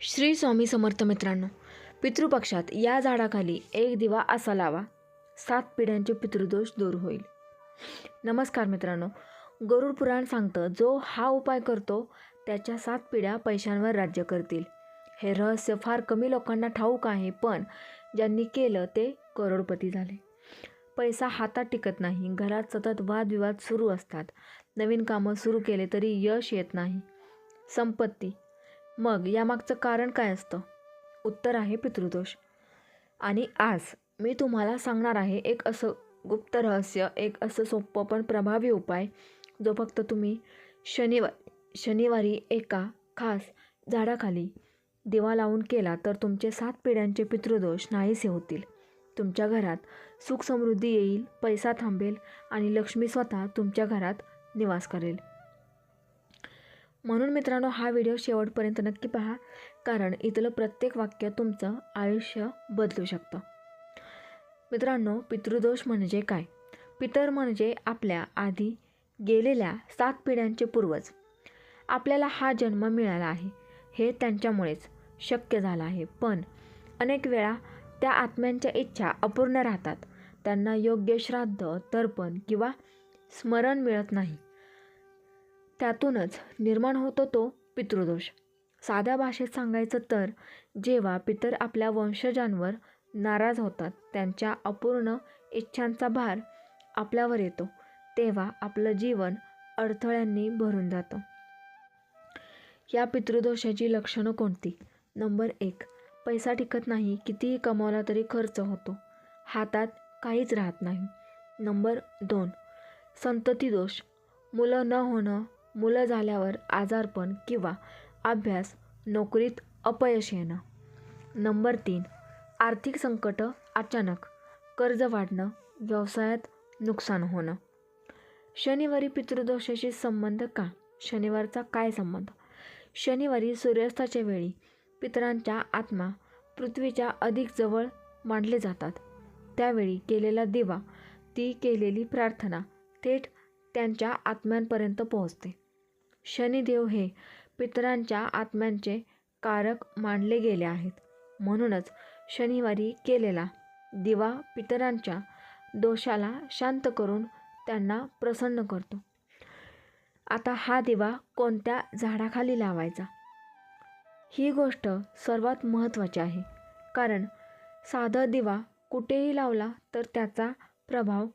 श्री स्वामी समर्थ मित्रांनो पितृपक्षात या झाडाखाली एक दिवा असा लावा सात पिढ्यांचे पितृदोष दूर होईल. नमस्कार मित्रांनो गरुड पुराण सांगतं जो हा उपाय करतो त्याच्या सात पिढ्या पैशांवर राज्य करतील. हे रहस्य फार कमी लोकांना ठाऊक आहे पण ज्यांनी केलं ते करोडपती झाले. पैसा हातात टिकत नाही घरात सतत वादविवाद सुरू असतात. नवीन कामं सुरू केले तरी यश येत नाही. संपत्ती मग यामागचं कारण काय असतं? उत्तर आहे पितृदोष. आणि आज मी तुम्हाला सांगणार आहे एक असं गुप्त रहस्य एक असं सोपं पण प्रभावी उपाय जो फक्त तुम्ही शनिवार शनिवारी एका खास झाडाखाली दिवा लावून केला तर तुमचे सात पिढ्यांचे पितृदोष नाहीसे होतील. तुमच्या घरात सुख समृद्धी येईल पैसा थांबेल आणि लक्ष्मी स्वतः तुमच्या घरात निवास करेल. म्हणून मित्रांनो हा व्हिडिओ शेवटपर्यंत नक्की पहा कारण इथलं प्रत्येक वाक्य तुमचं आयुष्य बदलू शकतं. मित्रांनो पितृदोष म्हणजे काय? पितर म्हणजे आपल्या आधी गेलेल्या सात पिढ्यांचे पूर्वज. आपल्याला हा जन्म मिळाला आहे. हे त्यांच्यामुळेच शक्य झालं आहे. पण अनेक वेळा त्या आत्म्यांच्या इच्छा अपूर्ण राहतात. त्यांना योग्य श्राद्ध तर्पण किंवा स्मरण मिळत नाही. त्यातूनच निर्माण होतो तो पितृदोष. साध्या भाषेत सांगायचं तर जेव्हा पितर आपल्या वंशजांवर नाराज होतात त्यांच्या अपूर्ण इच्छांचा भार आपल्यावर येतो तेव्हा आपलं जीवन अडथळ्यांनी भरून जातं. या पितृदोषाची लक्षणं कोणती? नंबर एक पैसा टिकत नाही कितीही कमावला तरी खर्च होतो. हातात काहीच राहत नाही. नंबर दोन संतती दोष. मुलं न होणं मुलं झाल्यावर आजारपण किंवा अभ्यास नोकरीत अपयश येणं. नंबर तीन आर्थिक संकट अचानक कर्ज वाढणं व्यवसायात नुकसान होणं. शनिवारी पितृदोषाशी संबंध का? शनिवारचा काय संबंध? शनिवारी सूर्यास्ताच्या वेळी पितरांच्या आत्मा पृथ्वीच्या अधिक जवळ मांडले जातात. त्यावेळी केलेला दिवा ती केलेली प्रार्थना थेट त्यांच्या आत्म्यांपर्यंत पोहोचते. शनिदेव हे पितरांच्या आत्म्यांचे कारक मानले गेले आहेत. म्हणूनच शनिवारी केलेला दिवा पितरांच्या दोषाला शांत करून त्यांना प्रसन्न करतो. आता हा दिवा कोणत्या झाडाखाली लावायचा? ही गोष्ट सर्वात महत्त्वाची आहे. कारण साधा दिवा कुठेही लावला तर त्याचा प्रभाव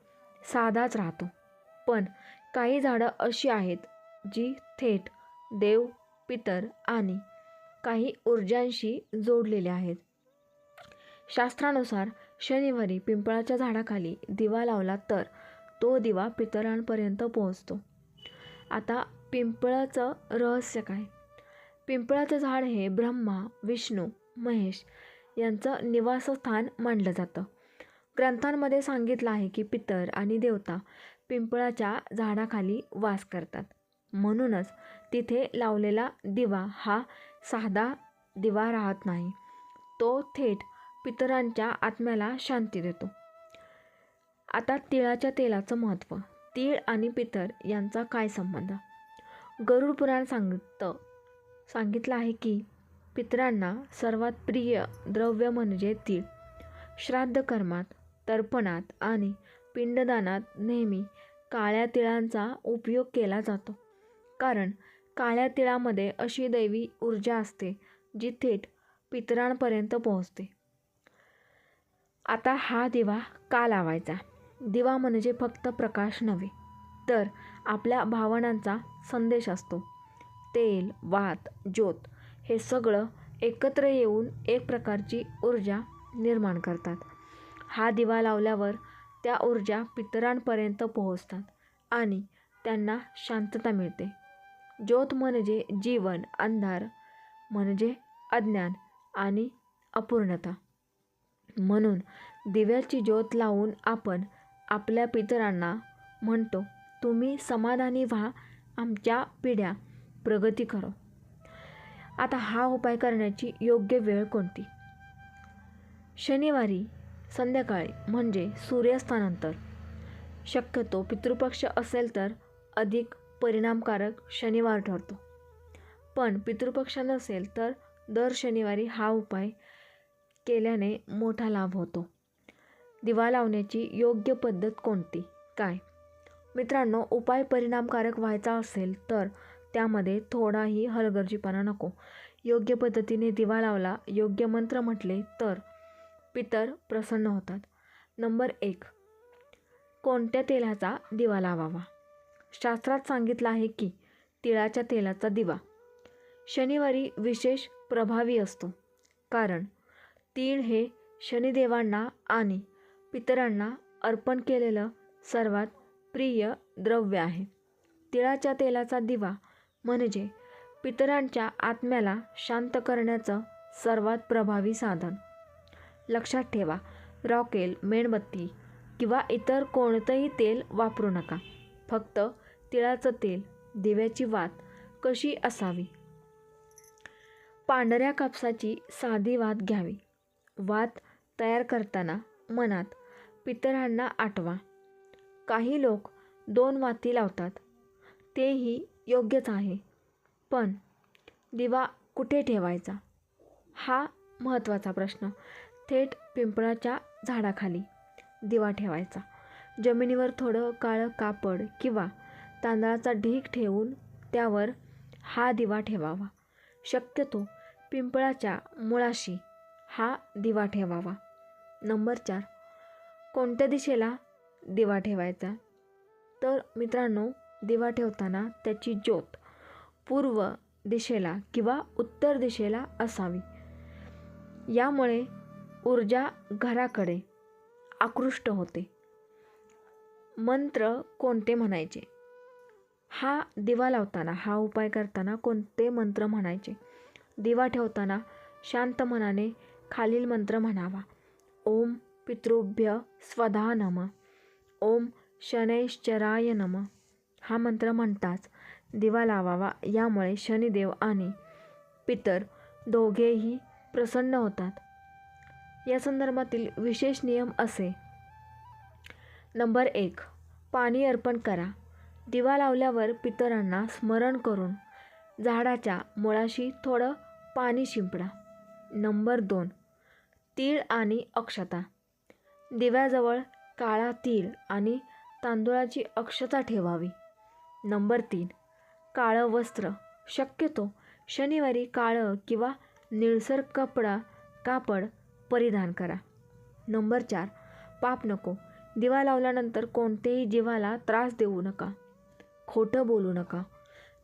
साधाच राहतो. पण काही झाडं अशी आहेत जी थेट देव पितर आणि काही ऊर्जांशी जोडलेले आहेत. शास्त्रानुसार शनिवारी पिंपळाच्या झाडाखाली दिवा लावला तर तो दिवा पितरांपर्यंत पोहोचतो. आता पिंपळाचं रहस्य काय? पिंपळाचं झाड हे ब्रह्मा विष्णू महेश यांचं निवासस्थान मानलं जातं. ग्रंथांमध्ये सांगितलं आहे की पितर आणि देवता पिंपळाच्या झाडाखाली वास करतात. म्हणूनच तिथे लावलेला दिवा हा साधा दिवा राहत नाही. तो थेट पितरांच्या आत्म्याला शांती देतो. आता तिळाच्या तेलाचं महत्त्व. तीळ आणि पितर यांचा काय संबंध? गरुड पुराण सांगतं सांगितलं आहे की पितरांना सर्वात प्रिय द्रव्य म्हणजे तीळ. श्राद्ध कर्मात तर्पणात आणि पिंडदानात नेहमी काळ्या तिळांचा उपयोग केला जातो. कारण काळ्या तिळामध्ये अशी दैवी ऊर्जा असते जी थेट पितरांपर्यंत पोहोचते. आता हा दिवा का लावायचा? दिवा म्हणजे फक्त प्रकाश नव्हे तर आपल्या भावनांचा संदेश असतो. तेल वात ज्योत हे सगळं एकत्र येऊन एक प्रकारची ऊर्जा निर्माण करतात. हा दिवा लावल्यावर त्या ऊर्जा पितरांपर्यंत पोहोचतात आणि त्यांना शांतता मिळते. ज्योत म्हणजे जीवन अंधार म्हणजे अज्ञान आणि अपूर्णता. म्हणून दिव्याची ज्योत लावून आपण आपल्या पितरांना म्हणतो तुम्ही समाधानी व्हा आमच्या पिढ्या प्रगती करो. आता हा उपाय करण्याची योग्य वेळ कोणती? शनिवारी संध्याकाळी म्हणजे सूर्यास्तानंतर. शक्यतो पितृपक्ष असेल तर अधिक परिणामकारक शनिवार ठरतो. पण पितृपक्ष नसेल तर दर शनिवारी हा उपाय केल्याने मोठा लाभ होतो. दिवा लावण्याची योग्य पद्धत कोणती? काय? मित्रांनो उपाय परिणामकारक व्हायचा असेल तर त्यामध्ये थोडाही हलगर्जीपणा नको. योग्य पद्धतीने दिवा लावला योग्य मंत्र म्हटले तर पितर प्रसन्न होतात. नंबर एक कोणत्या तेलाचा दिवा लावावा? शास्त्रात सांगितलं आहे की तिळाच्या तेलाचा दिवा. शनिवारी विशेष प्रभावी असतो. कारण तीळ हे शनिदेवांना आणि पितरांना अर्पण केलेलं सर्वात प्रिय द्रव्य आहे. तिळाच्या तेलाचा दिवा म्हणजे पितरांच्या आत्म्याला शांत करण्याचं सर्वात प्रभावी साधन. लक्षात ठेवा रॉकेल मेणबत्ती किंवा इतर कोणतंही तेल वापरू नका. फक्त तिळाचं तेल दिव्याची वात कशी असावी? पांढऱ्या कापसाची साधी वात घ्यावी. वात तयार करताना मनात पितरांना आठवा. काही लोक दोन वाती लावतात. तेही योग्यच आहे. पण दिवा कुठे ठेवायचा? हा महत्त्वाचा प्रश्न. थेट पिंपळाच्या झाडाखाली दिवा ठेवायचा. जमिनीवर थोडं काळं कापड किंवा तांदळाचा ढीग ठेवून त्यावर हा दिवा ठेवावा. शक्यतो पिंपळाच्या मुळाशी हा दिवा ठेवावा. नंबर चार. कोणत्या दिशेला दिवा ठेवायचा? तर मित्रांनो दिवा ठेवताना त्याची ज्योत पूर्व दिशेला किंवा उत्तर दिशेला असावी. यामुळे ऊर्जा घराकडे आकृष्ट होते. मंत्र कोणते म्हणायचे? हा दिवा लावताना हा उपाय करताना कोणते मंत्र म्हणायचे? दिवा ठेवताना शांत मनाने खालील मंत्र म्हणावा. ओम पितृभ्य स्वधा नम. ओम शनैश्चराय नम. हा मंत्र म्हणताच दिवा लावावा. यामुळे शनिदेव आणि पितर दोघेही प्रसन्न होतात. या संदर्भातील विशेष नियम असे. नंबर एक. पाणी अर्पण करा. दिवा लावल्यावर पितरांना स्मरण करून झाडाच्या मुळाशी थोडं पाणी शिंपडा. नंबर दोन. तीळ आणि अक्षता. दिव्याजवळ काळा तीळ आणि तांदूळाची अक्षता ठेवावी. नंबर तीन. काळं वस्त्र. शक्यतो शनिवारी काळं किंवा निळसर कपडा कापड परिधान करा. नंबर चार. पाप नको. दिवा लावल्यानंतर कोणतेही जीवाला त्रास देऊ नका. खोटं बोलू नका.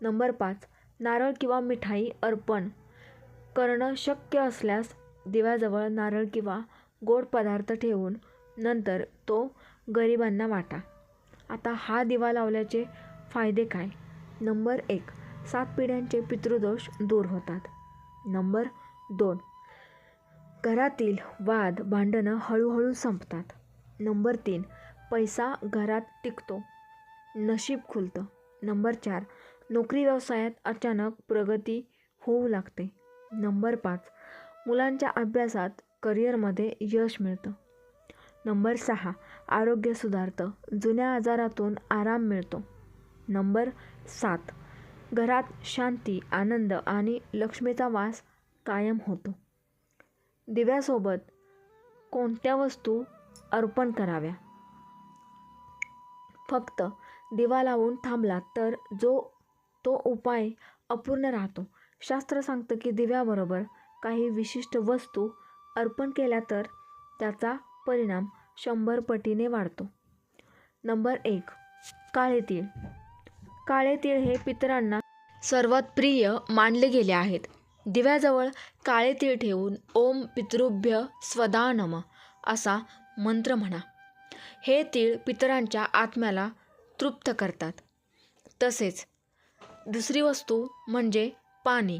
नंबर पाच नारळ किंवा मिठाई अर्पण करणं शक्य असल्यास दिव्याजवळ नारळ किंवा गोड पदार्थ ठेवून नंतर तो गरिबांना वाटा. आता हा दिवा लावल्याचे फायदे काय? नंबर एक सात पिढ्यांचे पितृदोष दूर होतात. नंबर दोन घरातील वाद भांडणं हळूहळू संपतात. नंबर तीन पैसा घरात टिकतो. नशीब खुलतं. नंबर चार नोकरी व्यवसायात अचानक प्रगती होऊ लागते. नंबर पाच मुलांच्या अभ्यासात करिअरमध्ये यश मिळतं. नंबर सहा आरोग्य सुधारतं. जुन्या आजारातून आराम मिळतो. नंबर सात घरात शांती आनंद आणि लक्ष्मीचा वास कायम होतो. दिव्यासोबत कोणत्या वस्तू अर्पण कराव्या. फक्त दिवा लावून थांबला तर जो तो उपाय अपूर्ण राहतो. शास्त्र सांगतं की दिव्याबरोबर काही विशिष्ट वस्तू अर्पण केल्या तर त्याचा परिणाम शंभर पटीने वाढतो. नंबर एक काळे तीळ. काळे तीळ हे पितरांना सर्वात प्रिय मानले गेले आहेत. दिव्याजवळ काळे तीळ ठेवून ओम पितृभ्य स्वदा नम असा मंत्र म्हणा. हे तीळ पितरांच्या आत्म्याला तृप्त करतात. तसेच दुसरी वस्तू म्हणजे पाणी.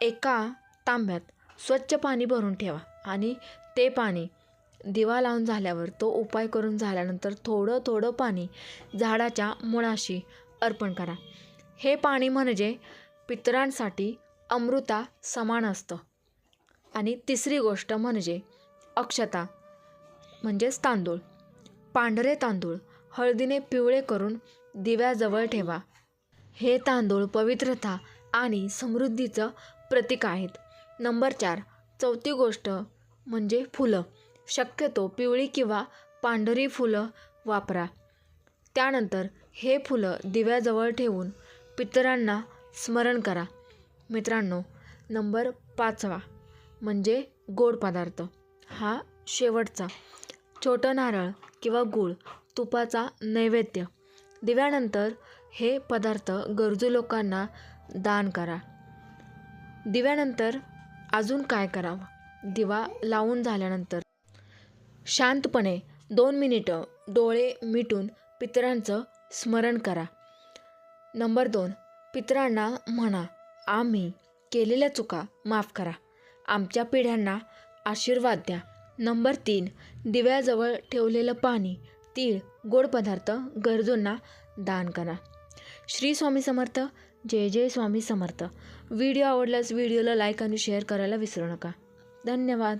एका तांब्यात स्वच्छ पाणी भरून ठेवा आणि ते पाणी दिवा लावून झाल्यावर तो उपाय करून झाल्यानंतर थोडं थोडं पाणी झाडाच्या मुळाशी अर्पण करा. हे पाणी म्हणजे पितरांसाठी अमृता समान असतं. आणि तिसरी गोष्ट म्हणजे अक्षता. म्हणजेच तांदूळ. पांढरे तांदूळ हळदीने पिवळे करून दिव्याजवळ ठेवा. हे तांदूळ पवित्रता आणि समृद्धीचं प्रतीक आहेत. नंबर चार चौथी गोष्ट म्हणजे फुलं. शक्यतो पिवळी किंवा पांढरी फुलं वापरा. त्यानंतर हे फुलं दिव्याजवळ ठेवून पितरांना स्मरण करा. मित्रांनो नंबर पाचवा म्हणजे गोड पदार्थ. हा शेवटचा छोटं नारळ किंवा गूळ तुपाचा नैवेद्य. दिव्यानंतर हे पदार्थ गरजू लोकांना दान करा. दिव्यानंतर अजून काय करावं? दिवा लावून झाल्यानंतर. शांतपणे दोन मिनिटं डोळे मिटून पितरांचं स्मरण करा. नंबर दोन पितरांना म्हणा आम्ही केलेल्या चुका माफ करा. आमच्या पिढ्यांना आशीर्वाद द्या. नंबर तीन दिव्याजवळ ठेवलेलं पाणी तीळ गोड पदार्थ गरजूंना दान करा. श्री स्वामी समर्थ जय जय स्वामी समर्थ. व्हिडिओ आवडल्यास व्हिडिओला लाईक आणि शेअर करायला विसरू नका. धन्यवाद.